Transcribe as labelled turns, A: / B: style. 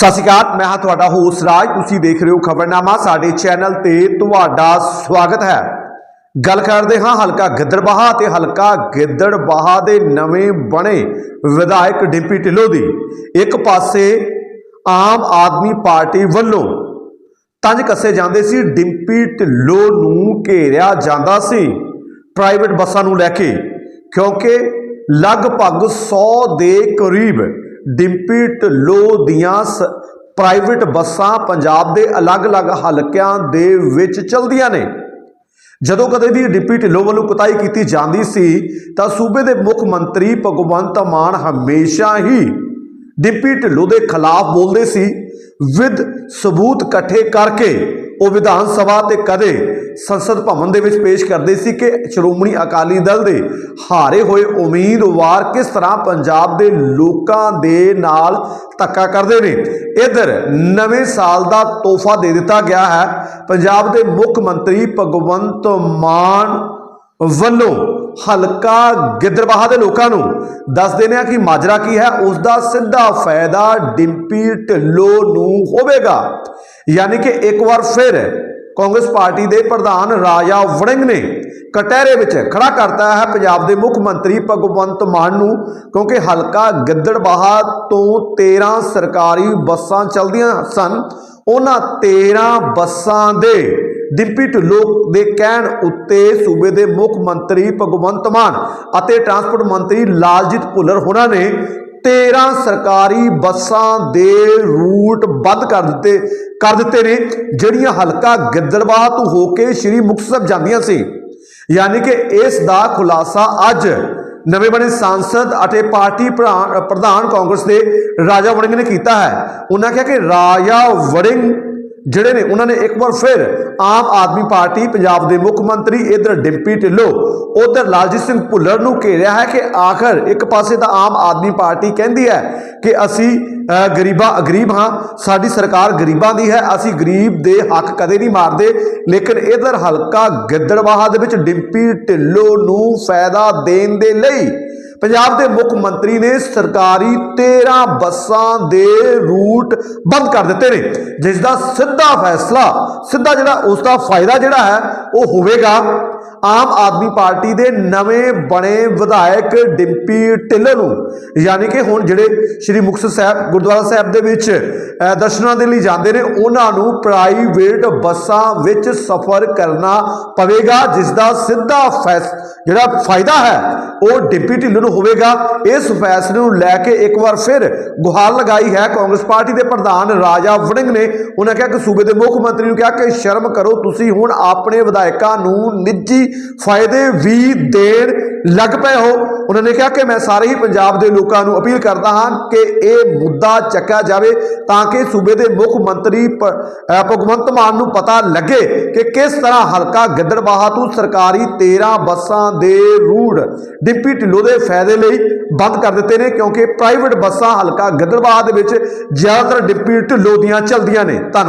A: ਸਤਿ ਸ਼੍ਰੀ ਅਕਾਲ, ਮੈਂ ਹਾਂ ਤੁਹਾਡਾ ਹੋਸਟ ਰਾਜ। ਤੁਸੀਂ ਦੇਖ ਰਹੇ ਹੋ ਖਬਰਨਾਮਾ, ਸਾਡੇ ਚੈਨਲ ਤੇ ਤੁਹਾਡਾ ਸਵਾਗਤ ਹੈ। ਗੱਲ ਕਰਦੇ ਹਾਂ ਹਲਕਾ ਗਿੱਦੜਬਾਹਾ ਤੇ ਹਲਕਾ ਗਿੱਦੜਬਾਹਾ ਦੇ ਨਵੇਂ ਬਣੇ ਵਿਧਾਇਕ ਡਿੰਪੀ ਢਿੱਲੋਂ ਦੀ। ਇੱਕ ਪਾਸੇ ਆਮ ਆਦਮੀ ਪਾਰਟੀ ਵੱਲੋਂ ਤੰਜ ਕੱਸੇ ਜਾਂਦੇ ਸੀ, ਡਿੰਪੀ ਢਿੱਲੋਂ ਨੂੰ ਘੇਰਿਆ ਜਾਂਦਾ ਸੀ ਪ੍ਰਾਈਵੇਟ ਬੱਸਾਂ ਨੂੰ ਲੈ ਕੇ, ਕਿਉਂਕਿ ਲਗਭਗ 100 ਦੇ ਕਰੀਬ ਡਿੰਪੀ ਢਿੱਲੋਂ ਦੀਆਂ ਸ- ਪ੍ਰਾਈਵੇਟ ਬੱਸਾਂ ਪੰਜਾਬ ਦੇ ਅਲੱਗ-ਅਲੱਗ ਹਲਕਿਆਂ ਦੇ ਵਿੱਚ ਚਲਦੀਆਂ ਨੇ। ਜਦੋਂ ਕਦੇ ਵੀ ਡਿਪਟੀ ਢਿੱਲੋਂ ਵੱਲੋਂ ਕੁਤਾਈ ਕੀਤੀ ਜਾਂਦੀ ਸੀ, ਤਾਂ ਸੂਬੇ ਦੇ ਮੁੱਖ ਮੰਤਰੀ ਭਗਵੰਤ ਮਾਨ ਹਮੇਸ਼ਾ ਹੀ ਡਿਪਟੀ ਢਿੱਲੋਂ ਦੇ ਖਿਲਾਫ ਬੋਲਦੇ ਸੀ, ਵਿਦ ਸਬੂਤ ਇਕੱਠੇ ਕਰਕੇ ਉਹ ਵਿਧਾਨ ਸਭਾ ਤੇ ਕਦੇ ਸੰਸਦ ਭਵਨ ਦੇ ਵਿੱਚ ਪੇਸ਼ ਕਰਦੇ ਸੀ ਕਿ ਸ਼੍ਰੋਮਣੀ ਅਕਾਲੀ ਦਲ ਦੇ ਹਾਰੇ ਹੋਏ ਉਮੀਦਵਾਰ ਕਿਸ ਤਰ੍ਹਾਂ ਪੰਜਾਬ ਦੇ ਲੋਕਾਂ ਦੇ ਨਾਲ ਧੱਕਾ ਕਰਦੇ ਨੇ? ਇਧਰ, ਨਵੇਂ ਸਾਲ ਦਾ ਤੋਹਫਾ ਦੇ ਦਿੱਤਾ ਗਿਆ ਹੈ। ਪੰਜਾਬ ਦੇ ਮੁੱਖ ਮੰਤਰੀ ਭਗਵੰਤ ਮਾਨ ਵੱਲੋਂ ਹਲਕਾ ਗਿੱਦੜਬਾਹਾ ਦੇ ਲੋਕਾਂ ਨੂੰ ਦੱਸ ਦਿੰਦੇ ਆ ਕਿ ਮਾਜਰਾ ਕੀ ਹੈ ਉਸ ਦਾ ਸਿੱਧਾ ਫਾਇਦਾ ਡਿੰਪੀ ਢਿੱਲੋਂ ਨੂੰ ਹੋਵੇਗਾ। ਯਾਨੀ ਕਿ ਇੱਕ ਵਾਰ ਫਿਰ ਕਾਂਗਰਸ ਪਾਰਟੀ ਦੇ ਪ੍ਰਧਾਨ ਰਾਜਾ ਵੜਿੰਗ ਨੇ ਕਟਹਿਰੇ ਵਿੱਚ ਖੜਾ ਕਰਤਾ ਹੈ। ਪੰਜਾਬ ਦੇ ਮੁੱਖ ਮੰਤਰੀ ਭਗਵੰਤ ਮਾਨ ਨੂੰ, ਕਿਉਂਕਿ ਹਲਕਾ ਗਿੱਦੜਬਾਹਾ ਤੋਂ 13 ਸਰਕਾਰੀ ਬੱਸਾਂ ਚੱਲਦੀਆਂ ਸਨ। ਉਹਨਾਂ 13 ਬੱਸਾਂ ਦੇ ਡਿੰਪੀ ਢਿੱਲੋਂ ਦੇ ਕਹਿਣ ਉੱਤੇ ਸੂਬੇ ਦੇ ਮੁੱਖ ਮੰਤਰੀ ਭਗਵੰਤ ਮਾਨ ਅਤੇ ਟਰਾਂਸਪੋਰਟ ਮੰਤਰੀ ਲਾਲਜੀਤ ਭੁੱਲਰ ਹੋਣਾ ਨੇ 13 ਸਰਕਾਰੀ ਬੱਸਾਂ ਦੇ ਰੂਟ ਬੰਦ ਕਰ ਦਿੱਤੇ ਕਰ ਦਿੱਤੇ ਨੇ, ਜਿਹੜੀਆਂ ਹਲਕਾ ਗਿੱਦੜਬਾਹਾ ਤੋਂ ਹੋ ਕੇ ਸ਼੍ਰੀ ਮੁਕਤਸਰ ਜਾਂਦੀਆਂ ਸੀ। ਯਾਨੀ ਕਿ ਇਸ ਦਾ ਖੁਲਾਸਾ ਅੱਜ ਨਵੇਂ ਬਣੇ ਸਾਂਸਦ ਅਤੇ ਪਾਰਟੀ ਪ੍ਰਧਾਨ ਪ੍ਰਧਾਨ ਕਾਂਗਰਸ ਦੇ ਰਾਜਾ ਵੜਿੰਗ ਨੇ ਕੀਤਾ ਹੈ। ਉਹਨਾਂ ਕਿਹਾ ਕਿ ਰਾਜਾ ਵੜਿੰਗ ਜਿਹੜੇ ਨੇ, ਉਹਨਾਂ ਨੇ ਇੱਕ ਵਾਰ ਫਿਰ ਆਮ ਆਦਮੀ ਪਾਰਟੀ, ਪੰਜਾਬ ਦੇ ਮੁੱਖ ਮੰਤਰੀ, ਇਧਰ ਡਿੰਪੀ ਢਿੱਲੋਂ, ਉਧਰ ਲਾਲਜੀਤ ਸਿੰਘ ਭੁੱਲਰ ਨੂੰ ਘੇਰਿਆ ਹੈ ਕਿ ਆਖਰ ਇੱਕ ਪਾਸੇ ਤਾਂ ਆਮ ਆਦਮੀ ਪਾਰਟੀ ਕਹਿੰਦੀ ਹੈ ਕਿ ਅਸੀਂ ਗਰੀਬਾਂ ਗਰੀਬ ਹਾਂ, ਸਾਡੀ ਸਰਕਾਰ ਗਰੀਬਾਂ ਦੀ ਹੈ, ਅਸੀਂ ਗਰੀਬ ਦੇ ਹੱਕ ਕਦੇ ਨਹੀਂ ਮਾਰਦੇ, ਲੇਕਿਨ ਇਧਰ ਹਲਕਾ ਗਿੱਦੜਬਾਹਾ ਦੇ ਵਿੱਚ ਡਿੰਪੀ ਢਿੱਲੋਂ ਨੂੰ ਫਾਇਦਾ ਦੇਣ ਦੇ ਲਈ ਪੰਜਾਬ ਦੇ ਮੁੱਖ ਮੰਤਰੀ ਨੇ ਸਰਕਾਰੀ 13 ਬੱਸਾਂ ਦੇ ਰੂਟ ਬੰਦ ਕਰ ਦਿੱਤੇ ਨੇ, ਜਿਸ ਦਾ ਸਿੱਧਾ ਫੈਸਲਾ, ਸਿੱਧਾ ਜਿਹੜਾ ਉਸ ਦਾ ਫਾਇਦਾ ਜਿਹੜਾ ਹੈ, ਉਹ ਹੋਵੇਗਾ। ਆਮ ਆਦਮੀ ਪਾਰਟੀ ਦੇ ਨਵੇਂ ਬਣੇ ਵਿਧਾਇਕ ਡਿੰਪੀ ਢਿੱਲੋਂ ਨੂੰ। ਯਾਨੀ ਕਿ ਹੁਣ ਜਿਹੜੇ ਸ੍ਰੀ ਮੁਕਤਸਰ ਸਾਹਿਬ, ਗੁਰਦੁਆਰਾ ਸਾਹਿਬ ਦੇ ਵਿੱਚ ਦਰਸ਼ਨਾਂ ਦੇ ਲਈ ਜਾਂਦੇ ਨੇ, ਉਹਨਾਂ ਨੂੰ ਪ੍ਰਾਈਵੇਟ ਬੱਸਾਂ ਵਿੱਚ ਸਫ਼ਰ ਕਰਨਾ ਪਵੇਗਾ ਜਿਸ ਦਾ ਸਿੱਧਾ ਫੈਸ, ਜਿਹੜਾ ਫਾਇਦਾ ਹੈ, ਉਹ ਡਿੰਪੀ ਢਿੱਲੋਂ ਨੂੰ ਹੋਵੇਗਾ। ਇਸ ਫੈਸਲੇ ਨੂੰ ਲੈ ਕੇ ਇੱਕ ਵਾਰ ਫਿਰ ਗੁਹਾਰ ਲਗਾਈ ਹੈ ਕਾਂਗਰਸ ਪਾਰਟੀ ਦੇ ਪ੍ਰਧਾਨ ਰਾਜਾ ਵੜਿੰਗ ਨੇ। ਉਹਨਾਂ ਕਿਹਾ ਕਿ ਸੂਬੇ ਦੇ ਮੁੱਖ ਮੰਤਰੀ ਨੂੰ ਕਿਹਾ ਕਿ ਸ਼ਰਮ ਕਰੋ, ਤੁਸੀਂ ਹੁਣ ਆਪਣੇ ਵਿਧਾਇਕਾਂ ਨੂੰ ਨਿੱਜੀ ਫਾਇਦੇ ਵੀ ਦੇਣ ਲੱਗ ਪਏ ਹੋ। ਉਹਨਾਂ ਨੇ ਕਿਹਾ ਕਿ ਮੈਂ ਸਾਰੇ ਹੀ ਪੰਜਾਬ ਦੇ ਲੋਕਾਂ ਨੂੰ ਅਪੀਲ ਕਰਦਾ ਹਾਂ ਕਿ ਇਹ ਮੁੱਦਾ ਚੱਕਿਆ ਜਾਵੇ ਤਾਂ ਕਿ ਸੂਬੇ ਦੇ ਮੁੱਖ ਮੰਤਰੀ ਭਗਵੰਤ ਮਾਨ ਨੂੰ ਪਤਾ ਲੱਗੇ ਕਿ ਕਿਸ ਤਰ੍ਹਾਂ ਹਲਕਾ ਗਿੱਦੜਬਾਹਾ ਤੋਂ ਸਰਕਾਰੀ 13 ਬੱਸਾਂ ਦੇ ਰੂਟ ਡਿੰਪੀ ਢਿੱਲੋਂ ਦੇ ਫਾਇਦੇ ਲਈ ਬੰਦ ਕਰ ਦਿੱਤੇ ਨੇ ਕਿਉਂਕਿ ਪ੍ਰਾਈਵੇਟ ਬੱਸਾਂ ਹਲਕਾ ਗਿੱਦੜਬਾਹਾ ਦੇ ਵਿੱਚ ਜ਼ਿਆਦਾਤਰ ਡਿੰਪੀ ਢਿੱਲੋਂ ਦੀਆਂ ਚੱਲਦੀਆਂ ਨੇ। ਧੰਨਵਾਦ।